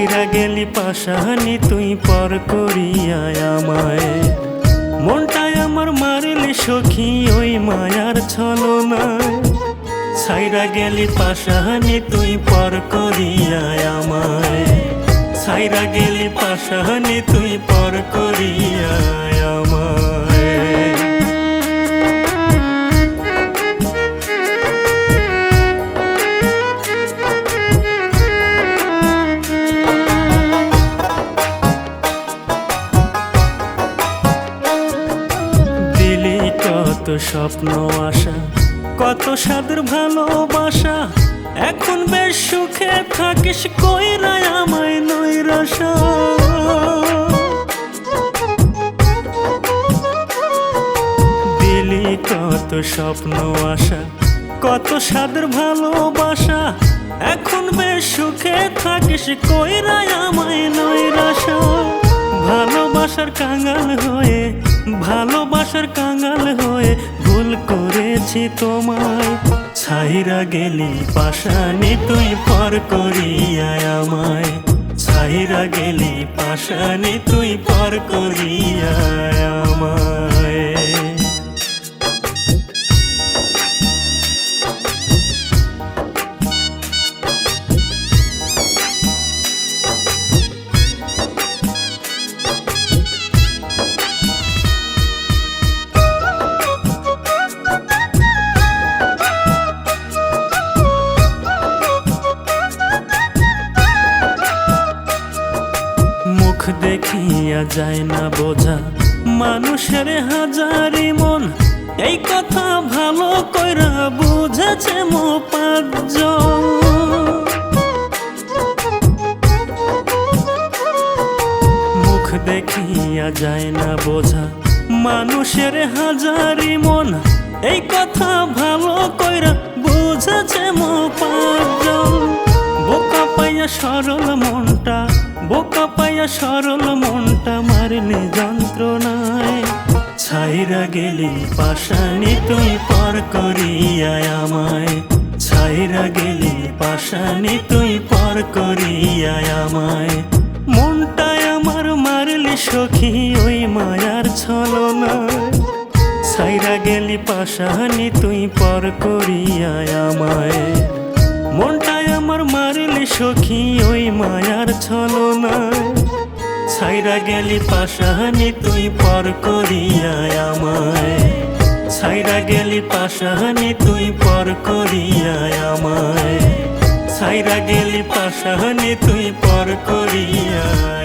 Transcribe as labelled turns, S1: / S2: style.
S1: সাইরা গেলি পাশাহানি, তুই পর করিয়া আমায়। মনটায় আমার মারিলি সখী, ওই মায়ার ছলনায় সাইরা গেলি পাশাহানি, তুই পর করিয়া আমায়। সাইরা গেলি পাশাহানি, তুই পর করিয়ায় স্বপ্ন আশা, কত সাদের ভালোবাসা। এখন বেশ সুখে থাকিস কই কইরাই আমায় নৈরাশা। দিলি কত স্বপ্ন আশা, কত সাদের ভালোবাসা। এখন বেশ সুখে থাকিস কই কইরাই আমায় নৈরাশা। ভালোবাসার কাঙ্গাল হয়ে, ভালোবাসার ভুল করেছি তোমায়। ছাইরা গেলি পাশানি তুই পর করিয়া আমায়। ছাইরা গেলি পাশানি তুই পর করিয়া আমায়। দেখিয়া যায় না বোঝা। মানুষের হাজারি মন, এই কথা ভালো কইরা বুঝেছে মো মুখ দেখিয়া যায় না বোঝা, মানুষের হাজারি মন, এই কথা ভালো কইরা বুঝেছে মো বোকা পাইয়া সরল মনটা বোকা সরল মনটা মারলে যন্ত্রণায়। ছাইরা গেলি পাশানি তুই পর করিয়ায় আমায়। ছাইরা গেলি পাশানি তুই পর করিয়ায় আমায়। মনটায় আমার মারলি সখী ওই মায়ার ছলনায়। ছাইরা গেলি পাশানি তুই পর করিয়ায় আমায়। মনটায় আমার মারলি সখী ওই মায়ার ছলনায়। ছাইরা গেলি পাশাহানি তুই পর করিয়া আমায়। ছাইরা গেলি পাশাহানি তুই পর করিয়া আমায়। ছাইরা গেলি পাশাহানি তুই পর করিয়ায়